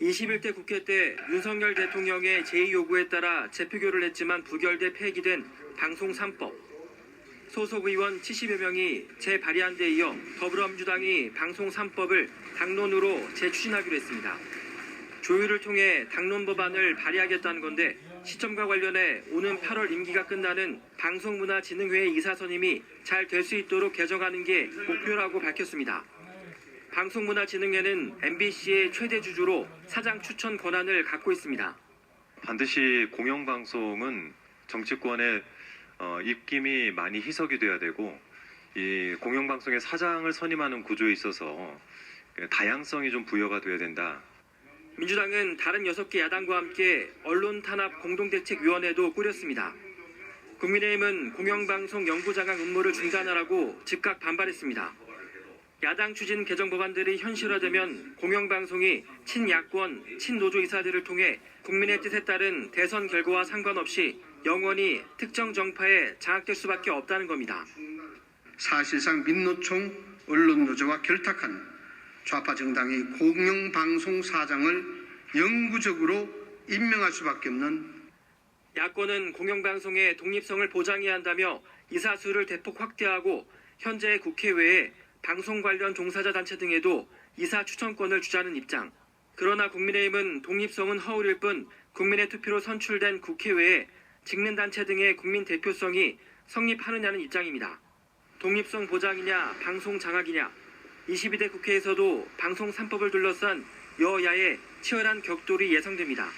21대 국회 때 윤석열 대통령의 제2 요구에 따라 재표결을 했지만 부결돼 폐기된 방송 3법. 소속 의원 70여 명이 재발의한 데 이어 더불어민주당이 방송 3법을 당론으로 재추진하기로 했습니다. 조율을 통해 당론 법안을 발의하겠다는 건데 시점과 관련해 오는 8월 임기가 끝나는 방송문화진흥회 이사 선임이 잘 될 수 있도록 개정하는 게 목표라고 밝혔습니다. 방송문화진흥회는 MBC의 최대 주주로 사장 추천 권한을 갖고 있습니다. 반드시 공영방송은 정치권의 어, 입김이 많이 희석이 돼야 되고 이 공영방송의 사장을 선임하는 구조에 있어서 그 다양성이 좀 부여가 돼야 된다. 민주당은 다른 6개 야당과 함께 언론 탄압 공동대책위원회도 꾸렸습니다. 국민의힘은 공영방송 연구장악 음모를 중단하라고 즉각 반발했습니다. 야당 추진 개정 법안들이 현실화되면 공영방송이 친야권, 친노조 이사들을 통해 국민의 뜻에 따른 대선 결과와 상관없이 영원히 특정 정파에 장악될 수밖에 없다는 겁니다. 사실상 민노총 언론노조와 결탁한 좌파 정당이 공영방송 사장을 영구적으로 임명할 수밖에 없는 야권은 공영방송의 독립성을 보장해야 한다며 이사 수를 대폭 확대하고 현재 국회 외에 방송 관련 종사자 단체 등에도 이사 추천권을 주자는 입장. 그러나 국민의힘은 독립성은 허울일 뿐 국민의 투표로 선출된 국회외에 직능 단체 등의 국민 대표성이 성립하느냐는 입장입니다. 독립성 보장이냐 방송 장악이냐 22대 국회에서도 방송 3법을 둘러싼 여야의 치열한 격돌이 예상됩니다.